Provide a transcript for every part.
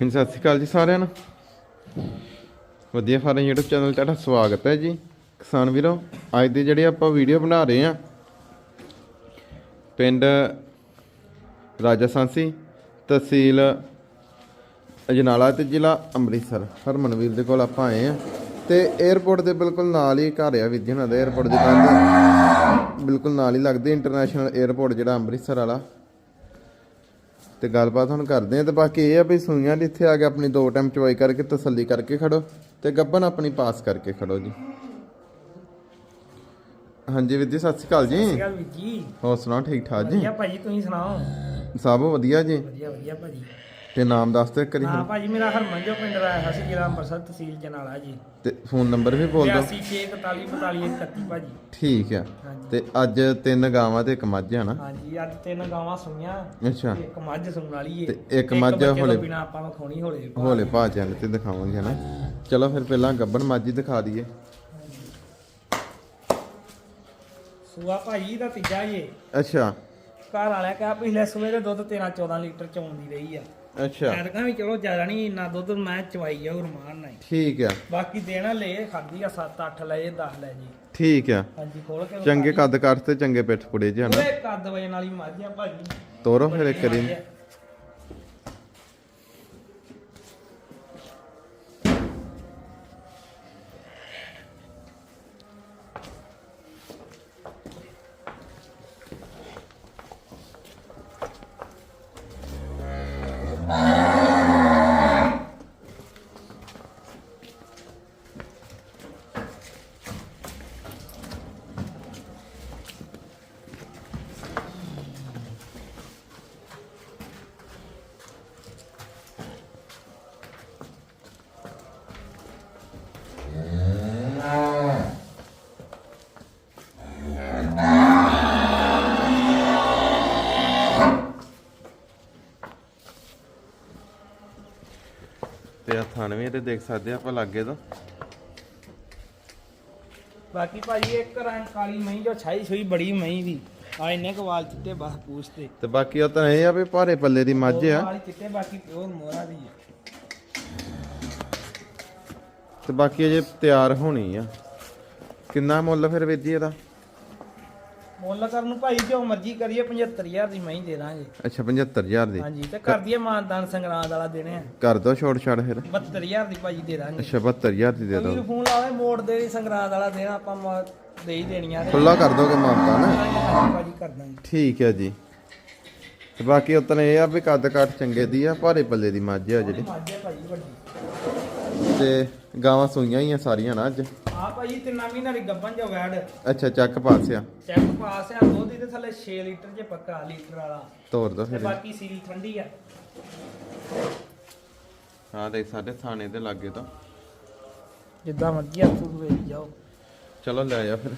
ਹਾਂਜੀ ਸਤਿ ਸ਼੍ਰੀ ਅਕਾਲ ਜੀ ਸਾਰਿਆਂ ਨੂੰ। ਵਧੀਆ ਫਾਰਮ YouTube ਚੈਨਲ ਤੁਹਾਡਾ ਸਵਾਗਤ ਹੈ ਜੀ। ਕਿਸਾਨ ਵੀਰੋ, ਅੱਜ ਦੀ ਜਿਹੜੀ ਆਪਾਂ ਵੀਡੀਓ ਬਣਾ ਰਹੇ ਆ ਪਿੰਡ ਰਾਜਸਾਂਸੀ ਤਹਿਸੀਲ ਅਜਨਾਲਾ ਤੇ ਜ਼ਿਲ੍ਹਾ ਅੰਮ੍ਰਿਤਸਰ। ਹਰਮਨਵੀਰ ਦੇ ਕੋਲ ਆਪਾਂ ਆਏ ਆ ਤੇ 에어ਪੋਰਟ ਦੇ ਬਿਲਕੁਲ ਨਾਲ ਹੀ ਘਰ ਆ ਵਿਦਿਆ ਨਾਲ ਦਾ। 에어ਪੋਰਟ ਦੇ ਬਿਲਕੁਲ ਨਾਲ ਹੀ ਲੱਗਦੇ ਇੰਟਰਨੈਸ਼ਨਲ 에어ਪੋਰਟ ਜਿਹੜਾ ਅੰਮ੍ਰਿਤਸਰ ਵਾਲਾ। ਤੇ ਗੱਲਬਾਤ ਹੁਣ ਕਰਦੇ ਆ ਤੇ ਬਾਕੀ ਇਹ ਆ ਵੀ ਸੂਈਆਂ ਦੀ ਇੱਥੇ ਆ ਕੇ ਆਪਣੀ ਦੋ ਟਾਈਮ ਚਵਾਈ ਕਰਕੇ ਤਸੱਲੀ ਕਰਕੇ ਖੜੋ ਤੇ ਗੱਬਨ ਆਪਣੀ ਪਾਸ ਕਰਕੇ ਖੜੋ ਜੀ। ਹਾਂਜੀ ਵੀਰ ਜੀ ਸਤਿ ਸ਼੍ਰੀ ਅਕਾਲ ਜੀ। ਹੋਰ ਸੁਣਾਓ ਠੀਕ ਠਾਕ ਜੀ? ਵਧੀਆ ਭਾਜੀ ਤੁਸੀਂ ਸੁਣਾਓ? ਸਭ ਵਧੀਆ ਜੀ। ਵਧੀਆ ਵਧੀਆ ਭਾਜੀ। ਤੇ ਨਾਮ ਦੱਸ ਤੇ ਕਰੀ ਹਾਂ ਭਾਜੀ ਮੇਰਾ ਹਰਮਨ ਜੋ ਪਿੰਡ ਦਾ ਹੈ ਜ਼ਿਲ੍ਹਾ ਅੰਮ੍ਰਿਤਸਰ ਤਹਿਸੀਲ ਜਨਾਲਾ ਜੀ। ਤੇ ਫੋਨ ਨੰਬਰ ਵੀ ਬੋਲ ਦਿਓ। 8641444131 ਭਾਜੀ। ਠੀਕ ਆ। ਤੇ ਅੱਜ ਤਿੰਨ ਗਾਵਾਂ ਤੇ ਇੱਕ ਮੱਝ ਆ ਨਾ? ਹਾਂਜੀ ਅੱਜ ਤਿੰਨ ਗਾਵਾਂ ਸੁਣੀਆਂ ਅੱਛਾ। ਇੱਕ ਮੱਝ ਸੁਣ ਵਾਲੀ ਏ। ਤੇ ਇੱਕ ਮੱਝ ਹੌਲੇ- ਬਿਨਾ ਆਪਾਂ ਵਿਖਾਉਣੀ ਹੋਲੇ ਹੋਲੇ ਭਾ ਚੰਦ ਤੇ ਦਿਖਾਵਾਂਗੇ ਹਨਾ ਚਲੋ ਫਿਰ ਪਹਿਲਾਂ ਗੱਬਨ ਮੱਝ ਹੀ ਦਿਖਾ ਦਈਏ। ਸੂਆ ਭਾਜੀ ਦਾ ਤੀਜਾ ਏ। ਅੱਛਾ। ਘਰ ਵਾਲਿਆ ਕਿਹਾ ਪਿਛਲੇ ਸੂਏ ਦੇ ਦੁੱਧ 13 14 ਲੀਟਰ ਚੋਂਦੀ ਰਹੀ ਆ। ਅੱਛਾ। ਐਤਕਾਂ ਵੀ ਚਲੋ ਜ਼ਿਆਦਾ ਨਹੀਂ ਇੰਨਾ ਦੁੱਧ ਮੈਂ ਚਵਾਈ ਜਾਊ ਰਮਾਨ ਨਾਲ ਹੀ। ਠੀਕ ਆ। ਬਾਕੀ ਦੇਣਾ ਲੈ ਖਾਦੀ ਆ 7 8 ਲਏ 10 ਲੈ ਜੀ। ਠੀਕ ਆ। ਹਾਂਜੀ ਖੋਲ ਕੇ ਚੰਗੇ ਕੱਦ ਕੱਟ ਤੇ ਚੰਗੇ ਪਿੱਠ ਪੁੜੇ ਜੀ ਹਨਾ। ਪੂਰੇ ਕੱਦ ਵਜਨ ਵਾਲੀ ਮੱਝ ਆ ਭਾਜੀ। ਤੋਰੋ ਫਿਰ ਇੱਕ ਵਾਰੀ। ਮੱਝ ਆ। ਤੇ ਦੇਖ ਸਕਦੇ ਆ ਆਪਾਂ ਲਾਗੇ ਤੋਂ। ਬਾਕੀ ਭਾਜੀ ਇੱਕ ਰੰਗ ਕਾਲੀ ਮਹੀਂ ਜੋ ਛਾਈ ਛੋਈ ਬੜੀ ਮਹੀਂ ਦੀ ਆ ਇੰਨੇ ਕੁ ਵਾਲ ਚਿੱਟੇ ਬਾਹ ਪੂਛਤੇ। ਤੇ ਬਾਕੀ ਉਹ ਤਾਂ ਇਹ ਆ ਵੀ ਭਾਰੇ ਪੱਲੇ ਦੀ ਮੱਝ ਆ। ਚਿੱਟੇ ਬਾਕੀ ਪਿਓਰ ਦੀ ਤੇ ਬਾਕੀ ਅਜੇ ਤਿਆਰ ਹੋਣੀ ਆ। ਕਿੰਨਾ ਮੁੱਲ ਫਿਰ ਵੀਰ ਜੀ ਇਹਦਾ? ਮੁੱਲ ਕਰਨ ਨੂੰ ਭਾਈ ਜੋ ਮਰਜ਼ੀ ਕਰੀਏ 75000 ਦੀ ਮਹੀਂ ਦੇ ਦਾਂਗੇ। ਅੱਛਾ 75000 ਦੀ? ਹਾਂਜੀ ਤੇ ਕਰ ਦਈਏ ਮਾਨਦਾਨ ਸੰਗਰਾਂਦ ਵਾਲਾ ਦੇਣੇ ਆ ਕਰ ਦੋ ਛੋੜ ਛੜ ਫਿਰ? 72000 ਦੀ ਭਾਜੀ ਦੇ ਦਾਂਗੇ। ਅੱਛਾ 72000 ਦੀ ਦੇ ਦੋ ਵੀਰ ਫੋਨ ਲਾਵੇ ਮੋੜ ਦੇ ਸੰਗਰਾਂਦ ਵਾਲਾ ਦੇਣਾ ਆਪਾਂ ਮ- ਦੇ ਹੀ ਦੇਣੀਆਂ ਖੁੱਲਾ ਕਰ ਦੋਗੇ ਮਾਨਤਾ ਨਾ ਹਾਂਜੀ ਭਾਜੀ ਕਰ ਦਾਂਗੇ। ਠੀਕ ਹੈ ਜੀ। ਤੇ ਬਾਕੀ ਉਤਨੇ ਇਹ ਆ ਵੀ ਕੱਦ ਕੱਟ ਚੰਗੇ ਦੀ ਆ ਭਾਰੇ ਪੱਲੇ ਦੀ ਮੱਝ ਆ ਜਿਹੜੀ। ਤੇ ਗਾਵਾਂ ਸੂਈਆਂ ਹੀ ਆ ਸਾਰੀਆਂ ਨਾ ਅੱਜ। ਆ ਭਾਜੀ ਤਿੰਨਾਂ ਮਹੀਨਾ ਦੀ ਗੱਬਨ ਜੋ ਵੈੜ। ਅੱਛਾ ਚੱਕ ਪਾਸ ਆ। ਚੈੱਕ ਪਾਸ ਆ ਦੁੱਧ ਦੇ ਥੱਲੇ 6 ਲੀਟਰ ਜੇ ਪੱਕਾ ਲੀਟਰ ਵਾਲਾ। ਤੋਰ ਦੋ ਤੇ ਫਿਰ। ਬਾਕੀ ਸੀਲ ਠੰਡੀ ਆ। ਹਾਂ ਦੇਖ ਸਾਡੇ ਥਾਣੇ ਦੇ ਲਾਗੇ ਤਾਂ। ਜਿੱਦਾਂ ਮਰਜ਼ੀ ਹੱਥ ਨੂੰ ਵੇਚ ਜਾਓ। ਚਲੋ ਲੈ ਜਾ ਫਿਰ।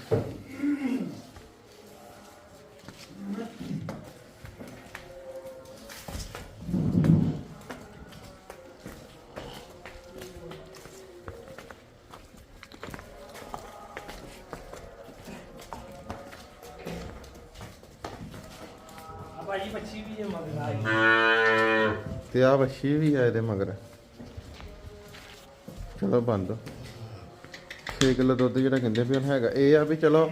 ਭਾਜੀ ਮੱਛੀ ਵੀ ਜੇ ਮੰਗਦਾ ਹੈ। ਤੇ ਆ ਵੱਛੀ ਵੀ ਆ ਇਹਦੇ ਮਗਰ। ਚਲੋ ਬੰਦ। 6 ਕਿਲੋ ਦੁੱਧ ਜਿਹੜਾ ਕਹਿੰਦੇ ਵੀ ਹੈਗਾ। ਇਹ ਆ ਵੀ ਚਲੋ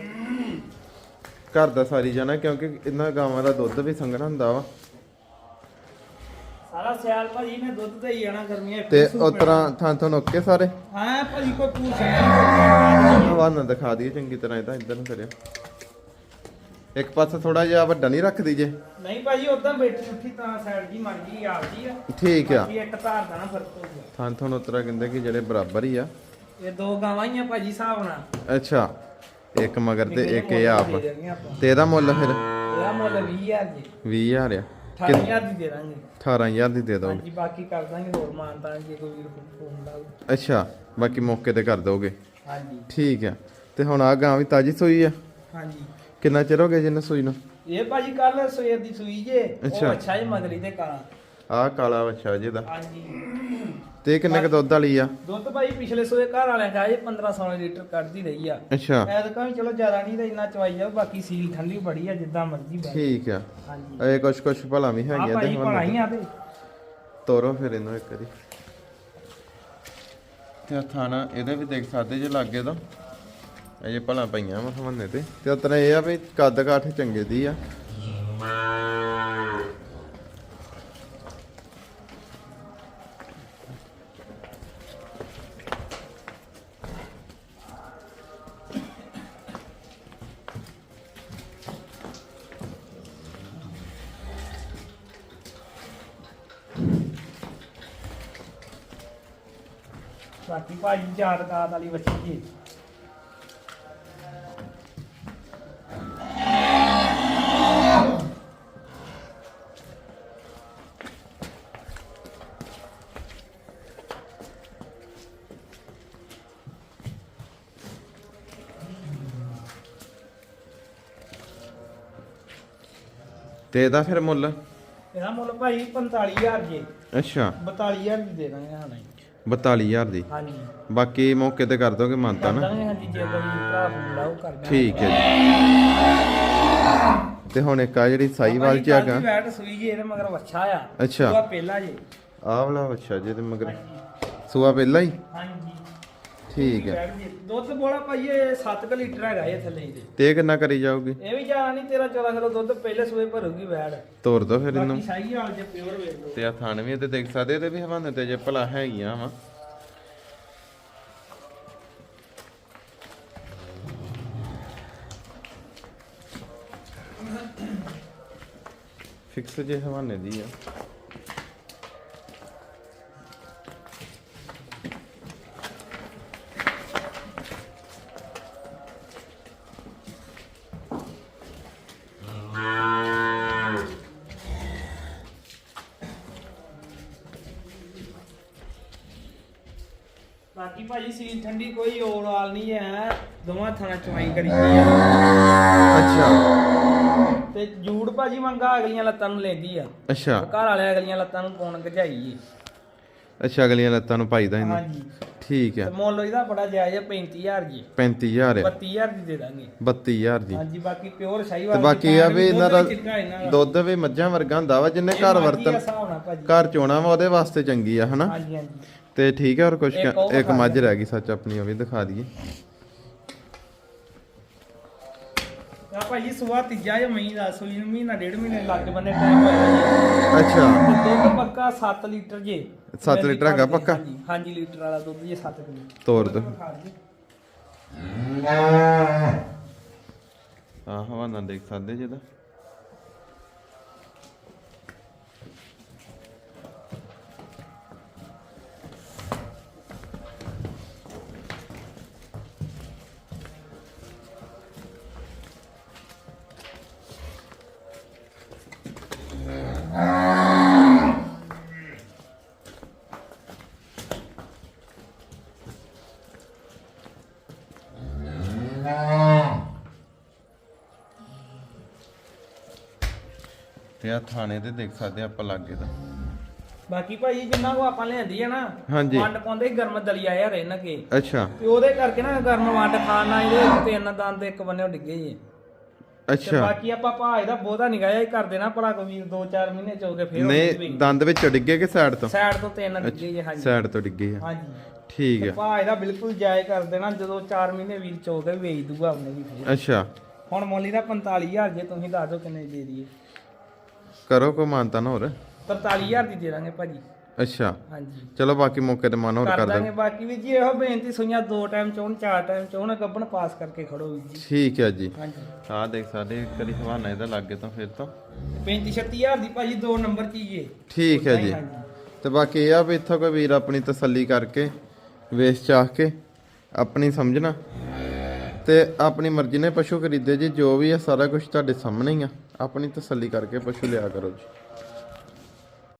ਘਰ ਦਾ ਸਾਰੀ ਜਾਣਾ ਕਿਉਂਕਿ ਇਹਨਾਂ ਗਾਵਾਂ ਦਾ ਦੁੱਧ ਵੀ ਸੰਘਣਾ ਹੁੰਦਾ ਵਾ। ਸਾਰਾ ਸਿਆਲ ਭਾਜੀ ਨੇ ਦੁੱਧ ਤੇ ਹੀ ਆਣਾ ਗਰਮੀਆਂ ਤੇ ਉਸ ਤਰ੍ਹਾਂ ਥਾਂ ਥਾਂ ਓਕੇ ਸਾਰੇ। ਹਾਂ ਭਾਜੀ ਕੋਈ ਪੂਛ ਨਹੀਂ। ਹਵਾ ਨਾ ਦਿਖਾ ਦਈਏ ਚੰਗੀ ਤਰ੍ਹਾਂ ਇਹਦਾ ਇੱਧਰ ਨੂੰ ਕਰਿਓ। ਇੱਕ ਪਾਸੇ ਥੋੜਾ ਜਿਹਾ ਵੱਡਾ ਨਹੀਂ ਰੱਖਦੀ ਜੇ। ਨਹੀਂ ਭਾਜੀ ਉਦਾਂ ਬੈਠੀ ਉੱਠੀ ਤਾਂ ਸਾਈਡ ਜੀ ਮਰਜ਼ੀ ਆਪਦੀ ਆ। ਠੀਕ ਆ। ਬਾਕੀ ਇੱਕ ਧਾਰ ਦਾ ਨਾ ਫ਼ਰਕ ਹੋਊਗਾ ਥਾਂ ਥਾਂ ਉਤਰਾ ਕਹਿੰਦੇ ਕਿ ਜਿਹੜੇ ਬਰਾਬਰ ਹੀ ਆ। ਇਹ ਦੋ ਗਾਵਾਂ ਹੀ ਆ ਭਾਜੀ ਹਿਸਾਬ ਨਾਲ। ਅੱਛਾ ਇੱਕ ਮਗਰ ਤੇ ਇੱਕ ਇਹ ਆਪ। ਦੇ ਦੇਣਗੇ ਆਪਾਂ। ਤੇ ਇਹਦਾ ਮੁੱਲ ਫਿਰ? ਇਹਦਾ ਮੁੱਲ 20000 ਜੀ। 20000 ਆ। 18000 ਦੀ ਦੇ ਦਾਂਗੇ। 18000 ਦੀ ਦੇ ਦੋ ਹਾਂਜੀ ਬਾਕੀ ਕਰ ਦਾਂਗੇ ਹੋਰ ਮਾਨਤਾ ਜੇ ਕੋਈ ਵੀਰ ਫੋਨ ਅੱਛਾ ਬਾਕੀ ਮੌਕੇ ਤੇ ਕਰ ਦੋਗੇ। ਹਾਂਜੀ। ਠੀਕ ਆ। ਤੇ ਹੁਣ ਆ ਗਾਂ ਵੀ ਤਾਜੀ ਸੂਈ ਆ। ਹਾਂਜੀ। ਕਿੰਨਾ ਚਿਰ ਹੋ ਗਿਆ ਜਿੰਨੇ ਸੂਈ ਨੂੰ? ਇਹ ਭਾਜੀ ਕੱਲ ਸਵੇਰ ਦੀ ਸੂਈ ਜੇ ਅੱਛਾ। ਉਹ ਅੱਛਾ। ਹੀ ਮਗਰੀ ਤੇ ਕਾਲਾ। ਆ ਕਾਲਾ ਵੱਛਾ ਜਿਹਦਾ ਹਾਂਜੀ। ਤੇ ਇਹ ਕਿੰਨੇ ਕ ਦੁੱਧ ਵਾਲੀ ਆ? ਦੁੱਧ ਭਾਈ ਪਿਛਲੇ ਸੂਏ ਘਰ ਵਾਲਿਆਂ ਕਹਾ ਇਹ 15 16 ਲੀਟਰ ਕੱਢਦੀ ਰਹੀ ਆ। ਅੱਛਾ। ਐਤਕਾਂ ਵੀ ਚਲੋ ਜ਼ਿਆਦਾ ਨਹੀਂ ਤਾਂ ਇੰਨਾ ਚਵਾਈ ਜਾਓ ਬਾਕੀ ਸੀਲ ਠੰਡੀ ਬੜੀ ਆ ਜਿੱਦਾਂ ਮਰਜ਼ੀ ਬੈ ਠੀਕ ਆ। ਹਾਂਜੀ। ਇਹ ਕੁਛ ਕੁਛ ਭਲਾ ਵੀ ਆ ਹੈਗੀਆਂ ਭਾਈ ਤੇ ਭਲਾਈ ਆ ਤੇ। ਤੋਰੋ ਫਿਰ ਇਹਨੂੰ ਇੱਕ ਵਾਰੀ। ਤੇ ਆਹ ਥਾਣਾ ਇਹਦੇ ਵੀ ਦੇਖ ਸਕਦੇ ਜੇ ਲਾਗੇ ਤੋਂ। ਅਜੇ ਭਲਾ ਪਈਆਂ ਵਾ ਹਮਨੇ ਤੇ। ਤੇ ਉਤਰਾ ਇਹ ਆ ਵੀ ਕੱਦ ਕਾਠ ਚੰਗੇ ਦੀ ਆ। ਬਾਕੀ ਭਾਜੀ ਚਾਰ ਕਾਤ ਵਾਲੀ ਬੱਚੀ ਜੀ। ਤੇ ਇਹਦਾ ਫਿਰ ਮੁੱਲ? ਇਹਦਾ ਮੁੱਲ ਭਾਈ 45000 ਜੀ। ਅੱਛਾ। 42000 ਦੀ ਦੇ ਦਾਂਗੇ ਹਾਂ ਨਹੀਂ। 42000 ਦੀ? ਹਾਂਜੀ। ਬਾਕੀ ਮੌਕੇ ਤੇ ਕਰ ਦੋਗੇ ਮੰਨਤਾ ਨਾ? ਦਾਂਗੇ ਹਾਂਜੀ ਜੇ ਕੋਈ ਭਰਾ ਫੋਨ ਲਾਓ ਕਰ ਦਾਂਗੇ। ਠੀਕ ਹੈ ਜੀ। ਤੇ ਹੁਣ ਇੱਕ ਆ ਜਿਹੜੀ ਸਾਈਵਾਲ ਚ ਹੈਗਾ। ਬੈਟ ਸੂਈ ਜੀ ਇਹਦੇ ਮਗਰ ਵੱਛਾ ਆ। ਅੱਛਾ। ਉਹਦਾ ਪਹਿਲਾ ਜੀ। ਆਹ ਵਾਲਾ ਅੱਛਾ ਜੀ ਤੇ ਮਗਰ। ਸੂਆ ਪਹਿਲਾਂ ਹੀ? ਹਾਂਜੀ। ਠੀਕ ਹੈ। ਦੁੱਧ ਬੋਲਾ ਇਹ 7 ਲੀਟਰ ਹੈਗਾ ਇਹ ਥੱਲੇ ਇਹਦੇ। ਤੇ ਕਿੰਨਾ ਕਰੀ ਜਾਊਗੀ? ਇਹ ਵੀ ਜਾਣਾ ਨਹੀਂ 13 14 ਕਿਲੋ ਦੁੱਧ ਪਹਿਲੇ ਸੂਏ ਭਰੂਗੀ ਬੈੜ। ਤੋਰ ਦੋ ਫਿਰ ਇਹਨੂੰ। ਬਾਕੀ ਸਾਈ ਹਾਲ ਜੇ ਪਿਓਰ ਵੇਖ ਲਓ। ਤੇ ਆ ਥਾਣ ਵੀ ਤੇ ਦੇਖ ਸਕਦੇ ਤੇ ਵੀ ਹਵਾਨੇ ਤੇ ਜੇ ਭਲਾ ਹੈਗੀਆਂ ਵਾ। ਫਿਕਸ ਜੇ ਹਵਾਨੇ ਦੀ ਆ। ਬਾਕੀ ਭਾਜੀ ਸੀਲ ਠੰਡੀ ਕੋਈ ਓਵਰਆਲ ਨਹੀਂ ਹੈ। ਦੋਵਾਂ ਥਾਣਾ ਚਵਾਈ ਕਰੀ। ਆ ਅੱਛਾ। ਤੇ ਜੂੜ ਭਾਜੀ ਮੰਗਾ ਅਗਲੀਆਂ ਲੱਤਾਂ ਨੂੰ ਲੈਂਦੀ ਆ। ਅੱਛਾ। ਘਰ ਵਾਲੇ ਅਗਲੀਆਂ ਲੱਤਾਂ ਨੂੰ ਪਾਉਣ ਗਜਾਈ ਏ ਅੱਛਾ ਅਗਲੀਆਂ ਲੱਤਾਂ ਨੂੰ ਪਾਈਦਾ ਇਹਨੂੰ। ਹਾਂਜੀ। ਠੀਕ ਤੇ ਹੈ ਮੁੱਲ ਇਹਦਾ ਬੜਾ ਜਾਇਜ਼ ਹੈ 35000 ਜੀ। 35000 ਆ 32000 ਦੀ ਦੇ ਦਾਂਗੇ। 32000 ਦੀ। ਹਾਂਜੀ ਬਾਕੀ ਪਿਓਰ ਸ਼ਾਹੀ ਤੇ ਬਾਕੀ ਆ ਵੀ ਇਹਨਾਂ ਦਾ ਦੁੱਧ ਦੁੱਧ ਵੀ ਮੱਝਾਂ ਵਰਗਾ ਹੁੰਦਾ ਵਾ ਜਿੰਨੇ ਘਰ ਵਰਤਨ ਹਿਸਾਬ ਨਾਲ ਭਾਜੀ। ਘਰ ਚੋਣਾ ਵਾ ਉਹਦੇ ਵਾਸਤੇ ਚੰਗੀ ਆ ਹਨਾ? ਹਾਂਜੀ ਹਾਂਜੀ। ਤੇ ਠੀਕ ਹੈ ਔਰ ਕੁਝ ਇੱਕ ਮੱਝ ਰਹਿ ਗਈ ਸੱਚ ਆਪਣੀ ਉਹ ਵੀ ਦਿਖਾ ਦਈਏ। ਆ ਭਾਜੀ ਸੁਆ ਤੀਜਾ ਜਾਂ ਮਹੀਨਾ ਸੂਈ ਨੂੰ ਮਹੀਨਾ ਡੇਢ ਮਹੀਨੇ ਲੱਗ ਬੰਨੇ ਟਾਈਮ ਹੋਇਆ ਜੀ ਅੱਛਾ। ਤੇ ਦੁੱਧ ਪੱਕਾ 7 ਲੀਟਰ ਜੇ। ਸੱਤ ਲੀਟਰ ਹੈਗਾ ਪੱਕਾ? ਹਾਂਜੀ ਹਾਂਜੀ ਲੀਟਰ ਵਾਲਾ ਦੁੱਧ ਜੇ 7 ਕਿਲੋ। ਤੋਰ ਦੋ। ਆਹ ਹਵਾਨਾ ਦੇਖ ਸਕਦੇ ਜਿਹਦਾ ਤੇ ਆ ਥਾਣੇ ਤੇ ਦੇਖ ਸਕਦੇ ਆਪਾਂ ਲਾਗੇ ਦਾ ਬਾਕੀ ਭਾਜੀ ਜਿੰਨਾ ਕੋ ਆਪਾਂ ਲਿਆਂਦੀ ਆ ਨਾ ਹਾਂਜੀ। ਵੰਡ ਪਾਉਂਦੇ ਸੀ ਗਰਮ ਦਲੀਆ ਯਾਰ ਇਹਨਾਂ ਕੇ। ਅੱਛਾ। ਤੇ ਉਹਦੇ ਕਰਕੇ ਨਾ ਗਰਮ ਵੰਡ ਖਾਣ ਨਾਲ ਇਹਦੇ ਤਿੰਨ ਦੰਦ ਇੱਕ ਬੰਨੇ ਡਿੱਗੇ ਜੀ। ਤੇ ਅੱਛਾ। ਬਾਕੀ ਆਪਾਂ ਭਾਜ ਦਾ ਬਹੁਤਾ ਨਹੀਂ ਗਾਇਆ ਹੀ ਕਰ ਦੇਣਾ ਭਲਾ ਕੋਈ ਵੀਰ 2-4 ਮਹੀਨੇ ਚ ਹੋ ਕੇ ਫੇਰ ਨਹੀਂ ਦੰਦ ਵਿੱਚ ਡਿੱਗੇ ਕਿ ਸਾਈਡ ਤੋਂ? ਸਾਈਡ ਤੋਂ ਤਿੰਨ ਡਿੱਗੇ ਜੀ ਹਾਂਜੀ। ਸਾਈਡ ਤੋਂ ਡਿੱਗੇ ਆ। ਹਾਂਜੀ। ਠੀਕ ਹੈ ਭਾਜ ਦਾ ਬਿਲਕੁਲ ਜਾਇਜ਼ ਕਰ ਦੇਣਾ ਜਦੋਂ 4 ਮਹੀਨੇ ਵੀਰ ਚ ਕੇ ਵੇਚ ਦੂਗਾ ਉਹਨੇ ਵੀ ਫੇਰ। ਅੱਛਾ। ਹੁਣ ਮੋਲੀ ਦਾ 45000 ਜੇ ਤੁਸੀਂ ਦੱਸ ਦਿਓ ਕਿੰਨੇ ਦੀ ਦੇ ਦਈਏ। ਕਰੋ ਕੋ ਮਾਨਤਾ ਨਾ ਹੋਰ। 45000 ਦੀ ਦੇ ਦਾਂਗੇ ਭਾਜੀ। ਅੱਛਾ। ਹਾਂਜੀ। ਚਲੋ ਬਾਕੀ ਮੌਕੇ ਤੇ ਮਨ ਹੋਰ ਕਰ ਕਰ ਦਾਂਗੇ। ਬਾਕੀ ਵੀ ਜੀ ਇਹੋ ਬੇਨਤੀ ਸੁਈਆਂ ਦੋ ਟਾਈਮ ਚੋਣ ਚਾਰ ਟਾਈਮ ਚੋਣ ਗੱਬਣ ਪਾਸ ਕਰਕੇ ਖੜੋ ਵੀ ਜੀ। ਠੀਕ ਹੈ ਜੀ। ਹਾਂਜੀ। ਆਹ ਦੇਖ ਸਕਦੇ ਕਰੀ ਹਵਾਨਾ ਇਹਦਾ ਲੱਗੇ ਤਾਂ ਫਿਰ ਤਾਂ। 35 36000 ਦੀ ਭਾਜੀ ਦੋ ਨੰਬਰ ਚੀਏ ਠੀਕ ਹੈ ਜੀ। ਹਾਂਜੀ। ਤੇ ਬਾਕੀ ਇਹ ਆ ਵੀ ਇੱਥੋਂ ਕੋਈ ਵੀਰ ਆਪਣੀ ਤਸੱਲੀ ਕਰਕੇ ਵੇਚ ਚਾਹ ਕੇ ਆਪਣੀ ਸਮਝਣਾ। ਤੇ ਆਪਣੀ ਮਰਜ਼ੀ ਨੇ ਪਸ਼ੂ ਖਰੀਦੇ ਜੀ ਜੋ ਵੀ ਹੈ ਸਾਰਾ ਕੁਝ ਤੁਹਾਡੇ ਸਾਹਮਣੇ ਹੀ ਆ। ਆਪਣੀ ਤਸੱਲੀ ਕਰਕੇ ਪਸ਼ੂ ਲਿਆ ਕਰੋ ਜੀ।